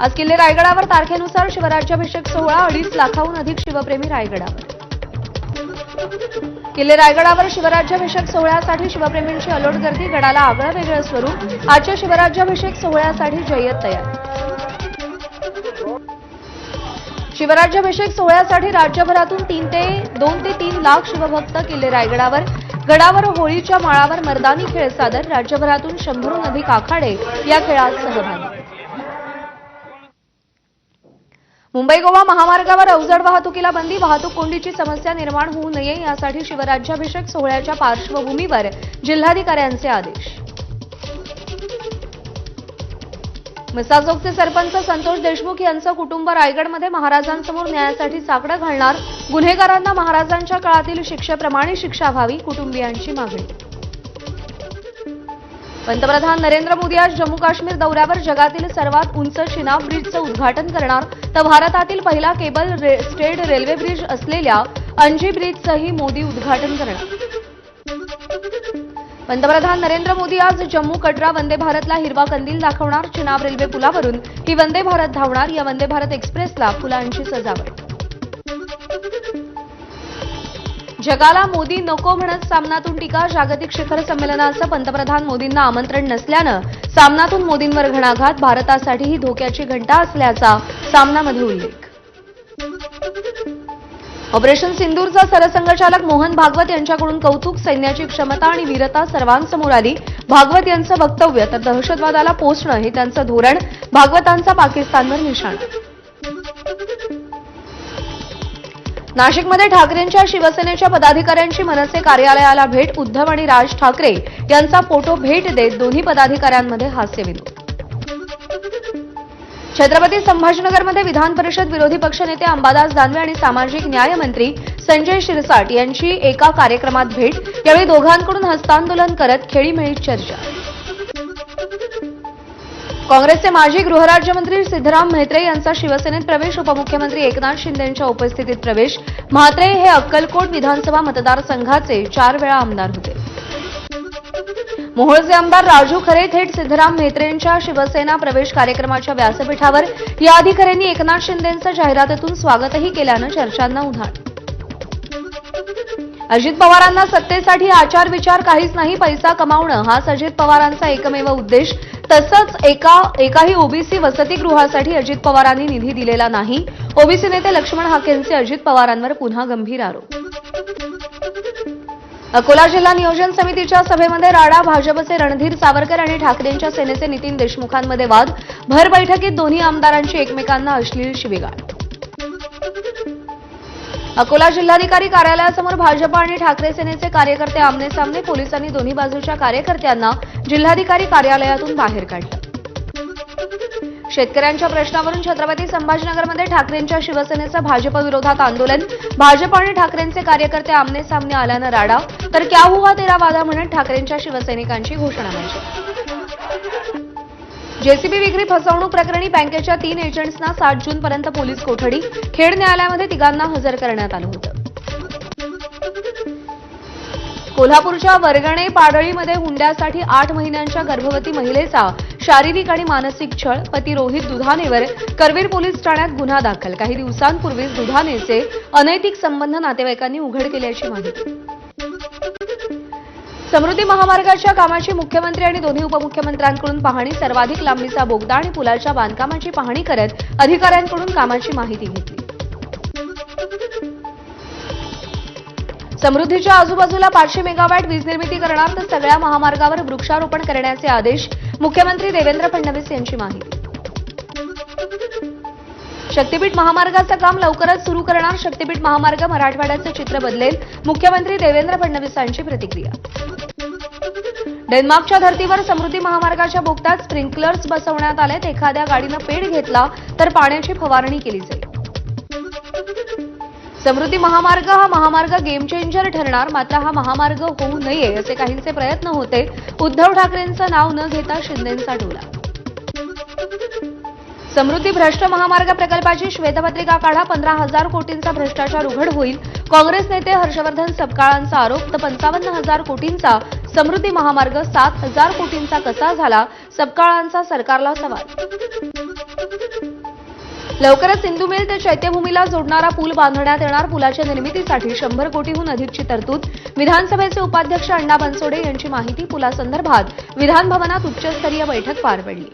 आज किल्ले रायगडावर तारखेनुसार शिवराज्याभिषेक सोहळा अडीच लाखाहून अधिक शिवप्रेमी रायगडावर. किल्ले रायगडावर शिवराज्याभिषेक सोहळ्यासाठी शिवप्रेमींची अलोट गर्दी गडाला आगळं वेगळं स्वरूप आजच्या शिवराज्याभिषेक सोहळ्यासाठी जय्यत तयार. शिवराज्याभिषेक सोहळ्यासाठी राज्यभरातून तीन ते दोन ते तीन लाख शिवभक्त किल्ले रायगडावर गडावर होळीच्या माळावर मर्दानी खेळ सादर राज्यभरातून शंभरहून अधिक आखाडे या खेळात सहभागी. मुंबई गोवा महामार्गावर अवजड वाहतुकीला बंदी वाहतूक कोंडीची समस्या निर्माण होऊ नये यासाठी शिवराज्याभिषेक सोहळ्याच्या पार्श्वभूमीवर जिल्हाधिकाऱ्यांचे आदेश. मिसाजोगचे सरपंच संतोष देशमुख यांचं कुटुंब रायगडमध्ये महाराजांसमोर न्यायासाठी साकडं घालणार गुन्हेगारांना महाराजांच्या काळातील शिक्षेप्रमाणे शिक्षा व्हावी कुटुंबियांची मागणी. पंतप्रधान नरेंद्र मोदी आज जम्मू काश्मीर दौऱ्यावर जगातील सर्वात उंच चिनाब ब्रिजचं उद्घाटन करणार. तर भारतातील पहिला केबल रे- स्टेट रेल्वे ब्रिज असलेल्या अंजी ब्रिजचंही मोदी उद्घाटन करणार. पंतप्रधान नरेंद्र मोदी आज जम्मू कटरा वंदे भारतला हिरवा कंदील दाखवणार चिनाब रेल्वे पुलावरून. ही वंदे भारत धावणार या वंदे भारत एक्सप्रेसला फुलांची सजावट. जगाला मोदी नको म्हणत सामनातून टीका जागतिक शिखर संमेलनाचं पंतप्रधान मोदींना आमंत्रण नसल्यानं सामनातून मोदींवर घणाघात भारतासाठी ही धोक्याची घंटा असल्याचा सामनामध्ये उल्लेख. ऑपरेशन सिंदूरचा सरसंघचालक मोहन भागवत यांच्याकडून कौतुक सैन्याची क्षमता आणि वीरता सर्वांसमोर आली. भागवत यांचं वक्तव्य तर दहशतवादाला पोचणं हे त्यांचं धोरण भागवतांचा पाकिस्तानवर निशाणा. नाशिकमध्ये ठाकरेंच्या शिवसेनेच्या पदाधिकाऱ्यांची मनसे कार्यालयाला भेट उद्धव आणि राज ठाकरे यांचा फोटो भेट देत दोन्ही पदाधिकाऱ्यांमध्ये हास्यविनोद छत्रपती संभाजीनगरमध्ये विधान परिषद विरोधी पक्षनेते अंबादास दानवे आणि सामाजिक न्याय मंत्री संजय शिरसाट यांची एका कार्यक्रमात भेट यावेळी दोघांकडून हस्तांदोलन करत खेळीमेळीत चर्चा. काँग्रेसचे माजी गृहराज्यमंत्री सिद्धराम म्हेत्रे यांचा शिवसेनेत प्रवेश उपमुख्यमंत्री एकनाथ शिंदेंच्या उपस्थितीत प्रवेश. म्हात्रे हे अक्कलकोट विधानसभा मतदारसंघाचे चार वेळा आमदार होते. मोहोळचे आमदार राजू खरे थेट सिद्धराम म्हेत्रेंच्या शिवसेना प्रवेश कार्यक्रमाच्या व्यासपीठावर. याआधी खरेंनी एकनाथ शिंदेंचं जाहिरातीतून स्वागतही केल्यानं चर्चांना उधाण. अजित पवारांना सत्तेसाठी आचार विचार काहीच नाही पैसा कमावणं हाच अजित पवारांचा एकमेव उद्देश. तसंच एका एकाही ओबीसी वसतिगृहासाठी अजित पवारांनी निधी दिलेला नाही. ओबीसी नेते लक्ष्मण हाकेंचे अजित पवारांवर पुन्हा गंभीर आरोप. अकोला जिल्हा नियोजन समितीच्या सभेमध्ये राडा भाजपचे रणधीर सावरकर आणि ठाकरेंच्या सेनेचे नितीन देशमुखांमध्ये वाद. भर बैठकीत दोन्ही आमदारांची एकमेकांना अश्लील शिवीगाळ. अकोला जिल्हाधिकारी कार्यालयासमोर भाजप आणि ठाकरे सेनेचे कार्यकर्ते आमने सामने पोलिसांनी दोन्ही बाजूच्या कार्यकर्त्यांना जिल्हाधिकारी कार्यालयातून बाहेर काढलं. शेतकऱ्यांच्या प्रश्नावरून छत्रपती संभाजीनगरमध्ये ठाकरेंच्या शिवसेनेचं भाजप विरोधात आंदोलन. भाजप आणि ठाकरेंचे कार्यकर्ते आमने सामने आल्यानं राडा. तर क्या हुआ तेरा वादा म्हणत ठाकरेंच्या शिवसैनिकांची घोषणाबाजी जेसीबी विक्री फसवणूक प्रकरणी बँकेच्या तीन एजंट्सना सात जूनपर्यंत पोलीस कोठडी खेड न्यायालयामध्ये तिघांना हजर करण्यात आलं होतं. कोल्हापूरच्या वर्गणे पाडळीमध्ये हुंड्यासाठी आठ महिन्यांच्या गर्भवती महिलेचा शारीरिक आणि मानसिक छळ पती रोहित दुधानेवर करवीर पोलीस ठाण्यात गुन्हा दाखल. काही दिवसांपूर्वीच दुधानेचे अनैतिक संबंध नातेवाईकांनी उघड केल्याची माहिती. समृद्धी महामार्गाच्या कामाची मुख्यमंत्री आणि दोन्ही उपमुख्यमंत्र्यांकडून पाहणी सर्वाधिक लांबीचा बोगदा आणि पुलाच्या बांधकामाची पाहणी करत अधिकाऱ्यांकडून कामाची माहिती घेतली. समृद्धीच्या आजूबाजूला पाचशे मेगावॅट वीज निर्मिती करणार तर सगळ्या महामार्गावर वृक्षारोपण करण्याचे आदेश मुख्यमंत्री देवेंद्र फडणवीस यांची माहिती. शक्तीपीठ महामार्गाचं काम लवकरच सुरू करणार. शक्तीपीठ महामार्ग मराठवाड्याचं चित्र बदलेल. मुख्यमंत्री देवेंद्र फडणवीसांची प्रतिक्रिया. डेन्मार्कच्या धर्तीवर समृद्धी महामार्गाच्या बोगद्यात स्प्रिंकलर्स बसवण्यात आलेत. एखाद्या गाडीनं पेड घेतला तर पाण्याची फवारणी केली जाईल. समृद्धी महामार्ग हा महामार्ग गेम चेंजर ठरणार. मात्र हा महामार्ग होऊ नये असे काहींचे प्रयत्न होते. उद्धव ठाकरेंचं नाव न घेता शिंदेंचा डोला. समृद्धी भ्रष्ट महामार्ग प्रकल्पाची श्वेतपत्रिका काढा. पंधरा हजार कोटींचा भ्रष्टाचार उघड होईल. काँग्रेस नेते हर्षवर्धन सपकाळांचा आरोप तर पंचावन्न हजार कोटींचा समृद्धी महामार्ग सात हजार कोटींचा कसा झाला? सपकाळांचा सरकारला सवाल. लवकरच सिंधू मिल ते चैत्यभूमीला जोडणारा पूल बांधण्यात येणार. पुलाच्या निर्मितीसाठी शंभर कोटीहून अधिकची तरतूद. विधानसभेचे उपाध्यक्ष अण्णा बनसोडे यांची माहिती पुलासंदर्भात विधानभवनात उच्चस्तरीय बैठक पार पडली.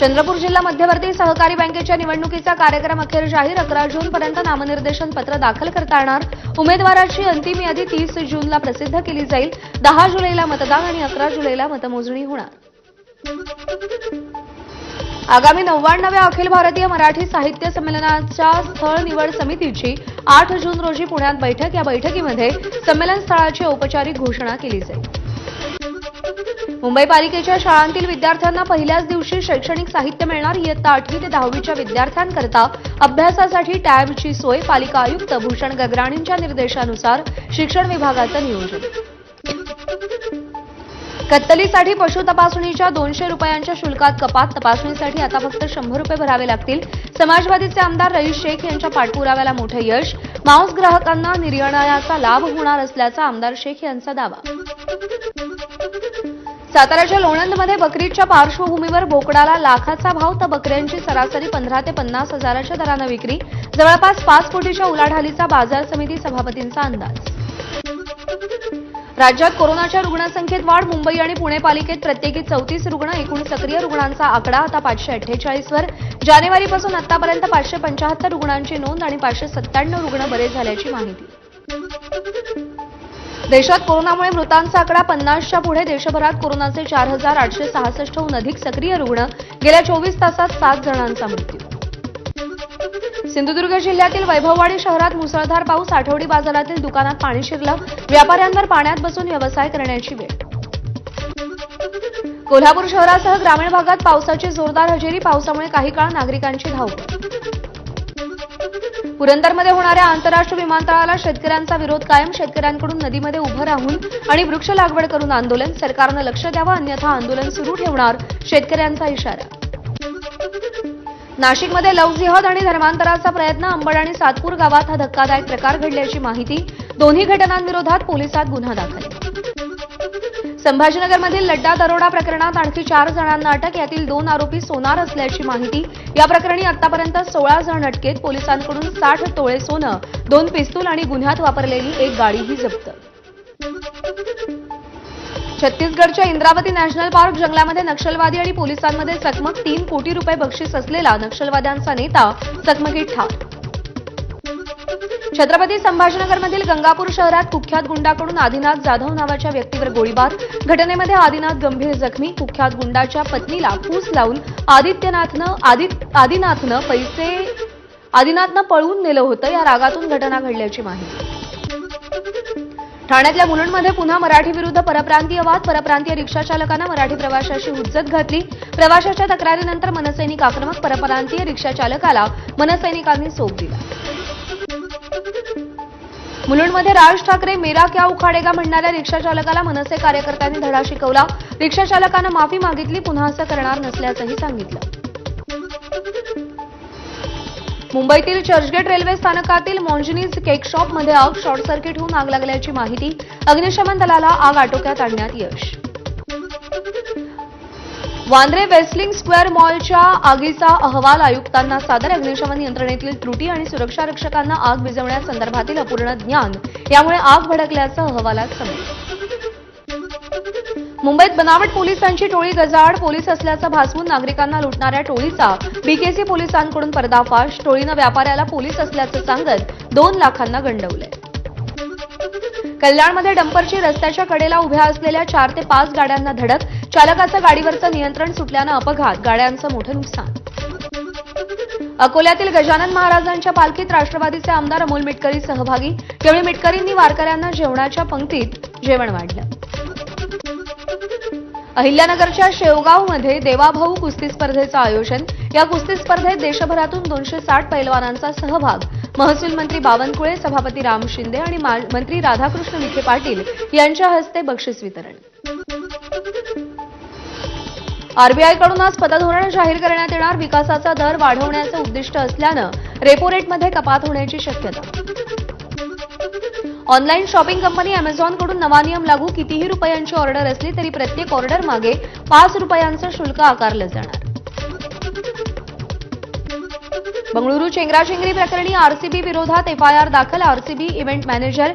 चंद्रपूर जिल्हा मध्यवर्ती सहकारी बँकेच्या निवडणुकीचा कार्यक्रम अखेर जाहीर. अकरा जूनपर्यंत नामनिर्देशन पत्र दाखल करता येणार. उमेदवाराची अंतिम यादी तीस जूनला प्रसिद्ध केली जाईल. दहा जुलैला मतदान आणि अकरा जुलैला मतमोजणी होणार. आगामी नव्याण्णव्या अखिल भारतीय मराठी साहित्य संमेलनाच्या स्थळ निवड समितीची आठ जून रोजी पुण्यात बैठक. या बैठकीमध्ये संमेलन स्थळाची औपचारिक घोषणा केली जाईल. मुंबई पालिकेच्या शाळांतील विद्यार्थ्यांना पहिल्याच दिवशी शैक्षणिक साहित्य मिळणार इयत्ता आठवी ते दहावीच्या विद्यार्थ्यांकरता अभ्यासासाठी टॅबची सोय पालिका आयुक्त भूषण गगराणींच्या निर्देशानुसार शिक्षण विभागाचं नियोजन. कत्तलीसाठी पशु तपासणीच्या दोनशे रुपयांच्या शुल्कात कपात तपासणीसाठी आता फक्त शंभर रुपये भरावे लागतील. समाजवादीचे आमदार रईस शेख यांच्या पाठपुराव्याला मोठं यश. मांस ग्राहकांना निर्णयाचा लाभ होणार असल्याचा आमदार शेख यांचा दावा. साताऱ्याच्या लोणंदमध्ये बकरीच्या पार्श्वभूमीवर बोकडाला लाखाचा भाव तर बकऱ्यांची सरासरी पंधरा ते पन्नास हजाराच्या दरानं विक्री. जवळपास पाच कोटीच्या उलाढालीचा बाजार समिती सभापतींचा अंदाज. राज्यात कोरोनाच्या रुग्णसंख्येत वाढ मुंबई आणि पुणे पालिकेत प्रत्येकी चौतीस रुग्ण एकूण सक्रिय रुग्णांचा आकडा आता पाचशे अठ्ठेचाळीसवर जानेवारीपासून आतापर्यंत पाचशे पंचाहत्तर रुग्णांची नोंद आणि पाचशे सत्त्याण्णव रुग्ण बरे झाल्याची माहिती. देशात कोरोनामुळे मृतांचा आकडा पन्नासच्या पुढे. देशभरात कोरोनाचे चार हजार आठशे सहासष्टहून अधिक सक्रिय रुग्ण. गेल्या चोवीस तासात सात जणांचा मृत्यू. सिंधुदुर्ग जिल्ह्यातील वैभववाडी शहरात मुसळधार पाऊस. आठवडी बाजारातील दुकानात पाणी शिरलं. व्यापाऱ्यांवर पाण्यात बसून व्यवसाय करण्याची वेळ. कोल्हापूर शहरासह ग्रामीण भागात पावसाची जोरदार हजेरी. पावसामुळे काही काळ नागरिकांची धावपळ. पुरंदरमध्ये होणाऱ्या आंतरराष्ट्रीय विमानतळाला शेतकऱ्यांचा विरोध कायम शेतकऱ्यांकडून नदीमध्ये उभं राहून आणि वृक्ष लागवड करून आंदोलन सरकारनं लक्ष द्यावं अन्यथा आंदोलन सुरू ठेवणार शेतकऱ्यांचा इशारा. नाशिकमध्ये लव्ह जिहद आणि धर्मांतराचा प्रयत्न अंबड आणि सातपूर गावात हा धक्कादायक प्रकार घडल्याची माहिती दोन्ही घटनांविरोधात पोलिसात गुन्हा दाखल. संभाजीनगरमधील लड्डा दरोडा प्रकरणात आणखी चार जणांना अटक यातील दोन आरोपी सोनार असल्याची माहिती. या प्रकरणी आतापर्यंत सोळा जण अटकेत पोलिसांकडून साठ तोळे सोनं दोन पिस्तूल आणि गुन्ह्यात वापरलेली एक गाडीही जप्त. छत्तीसगडच्या इंद्रावती नॅशनल पार्क जंगलामध्ये नक्षलवादी आणि पोलिसांमध्ये चकमक तीन कोटी रुपये बक्षीस असलेला नक्षलवाद्यांचा नेता चकमकीत ठार छत्रपती संभाजीनगरमधील गंगापूर शहरात कुख्यात गुंडाकडून आदिनाथ जाधव नावाच्या व्यक्तीवर गोळीबार. घटनेमध्ये आदिनाथ गंभीर जखमी. कुख्यात गुंडाच्या पत्नीला फूस लावून आदित्यनाथनं आदिनाथनं पैसे आदिनाथनं पळवून नेलं होतं. या रागातून घटना घडल्याची माहिती. ठाण्यातल्या मुलुंडमध्ये पुन्हा मराठी विरुद्ध परप्रांतीय वाद. परप्रांतीय रिक्षाचालकानं मराठी प्रवाशाशी हुज्जत घातली. प्रवाशाच्या तक्रारीनंतर मनसैनिक आक्रमक. परप्रांतीय रिक्षाचालकाला मनसैनिकांनी सोप दिला. मुलुंडमध्ये राज ठाकरे मेरा क्या उखाडेगा म्हणणाऱ्या रिक्षाचालकाला मनसे कार्यकर्त्यांनी धडा शिकवला. रिक्षाचालकानं माफी मागितली पुन्हा असं करणार नसल्याचंही सांगितलं. मुंबईतील चर्चगेट रेल्वे स्थानकातील मॉन्जिनीज केक शॉपमध्ये आग शॉर्ट सर्किट होऊन आग लागल्याची माहिती. अग्निशमन दलाला आग आटोक्यात आणण्यात यश. वांद्रे वेस्लिंग स्क्वेअर मॉलच्या आगीचा अहवाल आयुक्तांना सादर अग्निशमन यंत्रणेतील त्रुटी आणि सुरक्षा रक्षकांना आग विजवण्यासंदर्भातील अपूर्ण ज्ञान यामुळे आग भडकल्याचं अहवालात समजलं मुंबईत बनावट पोलिसांची टोळी गजाआड पोलीस असल्याचं भासवून नागरिकांना लुटणाऱ्या टोळीचा बीकेसी पोलिसांकडून पर्दाफाश. टोळीनं व्यापाऱ्याला पोलीस असल्याचं सांगत दोन लाखांना गंडवलंय कल्याणमध्ये डंपरची रस्त्याच्या कडेला उभ्या असलेल्या चार ते पाच गाड्यांना धडक चालकाचं गाडीवरचं नियंत्रण सुटल्यानं अपघात गाड्यांचं मोठं नुकसान. अकोल्यातील गजानन महाराजांच्या पालखीत राष्ट्रवादीचे आमदार अमोल मिटकरी सहभागी. यावेळी मिटकरींनी वारकऱ्यांना जेवणाच्या पंक्तीत जेवण वाढलं. अहिल्यानगरच्या शेवगावमध्ये देवाभाऊ कुस्ती स्पर्धेचं आयोजन. या कुस्ती स्पर्धेत देशभरातून दोनशे साठ पैलवानांचा सहभाग. महसूल मंत्री बावनकुळे सभापती राम शिंदे आणि मंत्री राधाकृष्ण विखे पाटील यांच्या हस्ते बक्षीस वितरण. आरबीआयकडून आज पतधोरण जाहीर करण्यात येणार. विकासाचा दर वाढवण्याचं उद्दिष्ट असल्यानं रेपो रेटमध्ये कपात होण्याची शक्यता. ऑनलाईन शॉपिंग कंपनी अमेझॉनकडून नवा नियम लागू. कितीही रुपयांची ऑर्डर असली तरी प्रत्येक ऑर्डर मागे पाच रुपयांचं शुल्क आकारलं जाणार. बंगळुरू चेंगराचेंगरी प्रकरणी आरसीबी विरोधात एफआयआर दाखल. आरसीबी इव्हेंट मॅनेजर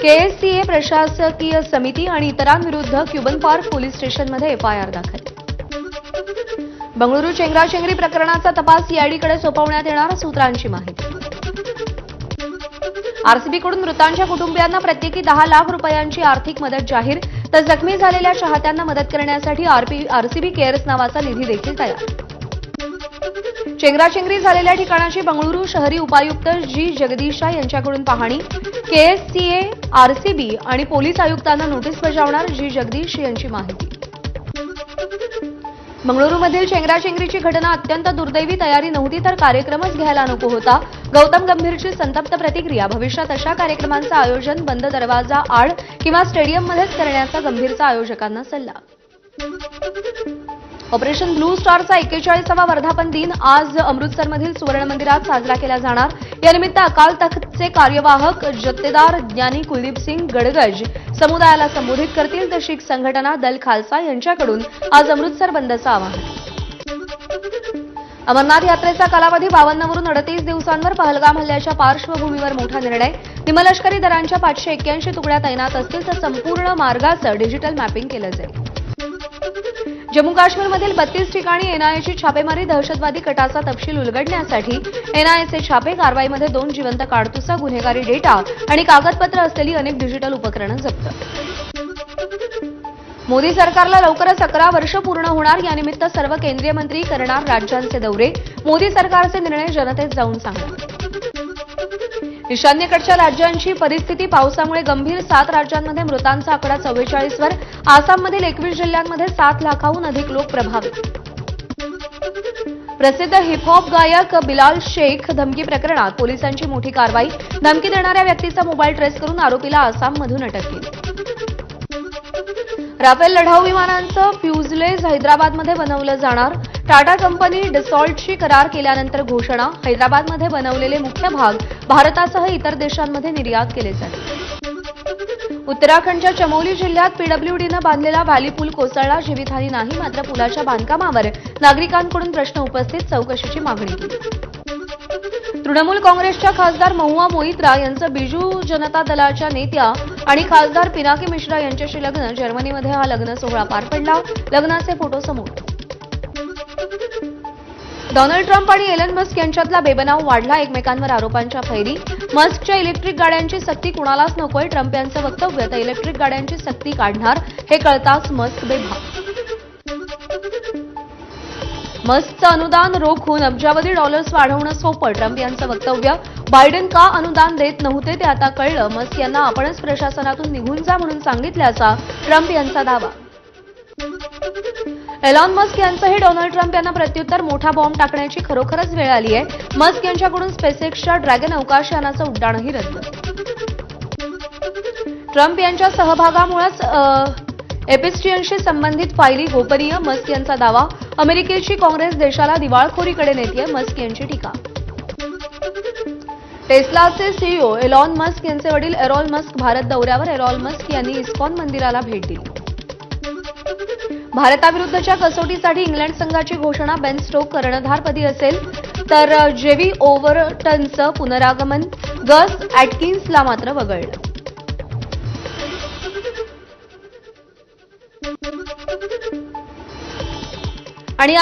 केएससीए प्रशासकीय समिती आणि इतरांविरुद्ध क्युबन पार्क पोलीस स्टेशनमध्ये एफआयआर दाखल. बंगळुरू चेंगराचेंगरी प्रकरणाचा तपास सीआयडीकडे सोपवण्यात येणार सूत्रांची माहिती. आरसीबीकडून मृतांच्या कुटुंबियांना प्रत्येकी दहा लाख रुपयांची आर्थिक मदत जाहीर तर जखमी झालेल्या चाहत्यांना मदत करण्यासाठी आरसीबी केअर्स नावाचा निधी देखील तयार. चेंगराचेंगरी झालेल्या ठिकाणाची बंगळुरू शहरी उपायुक्त जी जगदीशा यांच्याकडून पाहणी केएससीए आरसीबी आणि पोलीस आयुक्तांना नोटीस बजावणार जी जगदीश यांची माहिती. बंगळुरूमधील चेंगराचेंगरीची घटना अत्यंत दुर्दैवी तयारी नव्हती तर कार्यक्रमच घ्यायला नको होता. गौतम गंभीरची संतप्त प्रतिक्रिया भविष्यात अशा कार्यक्रमांचं आयोजन बंद दरवाजा आड किंवा स्टेडियममध्येच करण्याचा गंभीरचा आयोजकांना सल्ला. ऑपरेशन ब्लू स्टारचा एक्केचाळीसावा वर्धापन दिन आज अमृतसरमधील सुवर्ण मंदिरात साजरा केला जाणार. यानिमित्त अकाल तख्तचे कार्यवाहक जत्तेदार ज्ञानी कुलदीप सिंग गडगज समुदायाला संबोधित करतील. तर शीख संघटना दल खालसा यांच्याकडून आज अमृतसर बंदचं आवाहन. अमरनाथ यात्रेचा कालावधी बावन्नवरून अडतीस दिवसांवर पहलगाम हल्ल्याच्या पार्श्वभूमीवर मोठा निर्णय. निमलष्करी दरांच्या पाचशे एक्क्याऐंशी तुकड्या तैनात असतील तर संपूर्ण मार्गाचं डिजिटल मॅपिंग केलं जाईल. जम्मू काश्मीरमधील बत्तीस ठिकाणी एनआयएची छापेमारी दहशतवादी कटाचा तपशील उलगडण्यासाठी एनआयएचे छापे कारवाईमध्ये दोन जिवंत काडतुसा गुन्हेगारी डेटा आणि कागदपत्र असलेली अनेक डिजिटल उपकरणं जप्त. मोदी सरकारला लवकरच अकरा वर्ष पूर्ण होणार यानिमित्त सर्व केंद्रीय मंत्री करणार राज्यांचे दौरे. मोदी सरकारचे निर्णय जनतेत जाऊन सांगणार ईशान्येकडच्या राज्यांची परिस्थिती पावसामुळे गंभीर सात राज्यांमध्ये मृतांचा आकडा चव्वेचाळीसवर. आसाममधील एकवीस जिल्ह्यांमध्ये सात लाखाहून अधिक लोक प्रभावित. प्रसिद्ध हिपहॉप गायक बिलाल शेख धमकी प्रकरणात पोलिसांची मोठी कारवाई. धमकी देणाऱ्या व्यक्तीचा मोबाईल ट्रेस करून आरोपीला आसाममधून अटक केली. राफेल लढाऊ विमानांचं फ्युजलेज हैदराबादमध्ये बनवलं जाणार. टाटा कंपनी डिसॉल्टशी करार केल्यानंतर घोषणा हैदराबादमध्ये बनवलेले मुख्य भाग भारतासह इतर देशांमध्ये निर्यात केले जाते. उत्तराखंडच्या चमोली जिल्ह्यात पीडब्ल्यूडीनं बांधलेला व्हॅली पूल कोसळला जीवितहानी नाही मात्र पुलाच्या बांधकामावर नागरिकांकडून प्रश्न उपस्थित चौकशीची मागणी केली. तृणमूल काँग्रेसच्या खासदार महुआ मोहित्रा यांचं बिजू जनता दलाच्या नेत्या आणि खासदार पिनाकी मिश्रा यांच्याशी लग्न जर्मनीमध्ये हा लग्न सोहळा पार पडला. लग्नाचे फोटो समोर. डोनाल्ड ट्रम्प आणि एलन मस्क यांच्यातला बेबनाव वाढला. एकमेकांवर आरोपांच्या फैरी. मस्कच्या इलेक्ट्रिक गाड्यांची सक्ती कुणालाच नकोय. ट्रम्प यांचं वक्तव्य तर इलेक्ट्रिक गाड्यांची सक्ती काढणार हे कळताच मस्क बेभान. मस्कचं अनुदान रोखून अब्जावधी डॉलर्स वाढवणं सोपं ट्रम्प यांचं वक्तव्य. बायडन का अनुदान देत नव्हते ते आता कळलं. मस्क यांना आपणच प्रशासनातून निघून जा म्हणून सांगितल्याचा ट्रम्प यांचा दावा. एलॉन मस्क यांचंही डोनाल्ड ट्रम्प यांना प्रत्युत्तर मोठा बॉम्ब टाकण्याची खरोखरच वेळ आली आहे. मस्क यांच्याकडून स्पेसएक्सच्या ड्रॅगन अवकाशयानाचं उड्डाणही रद्द. ट्रम्प यांच्या सहभागामुळेच एपिस्टियनशी संबंधित फायली गोपनीय मस्क यांचा दावा. अमेरिकेची काँग्रेस देशाला दिवाळखोरीकडे नेतीये मस्क यांची टीका. टेस्लाचे सीईओ एलॉन मस्क यांचे वडील एरॉल मस्क भारत दौऱ्यावर. एरॉल मस्क यांनी इस्कॉन मंदिराला भेट दिली. भारताविरुद्धच्या कसोटीसाठी इंग्लंड संघाची घोषणा बेन स्टोक कर्णधारपदी असेल तर जेवी ओव्हरटनचं पुनरागमन गस अॅटकिन्सला मात्र वगळलं.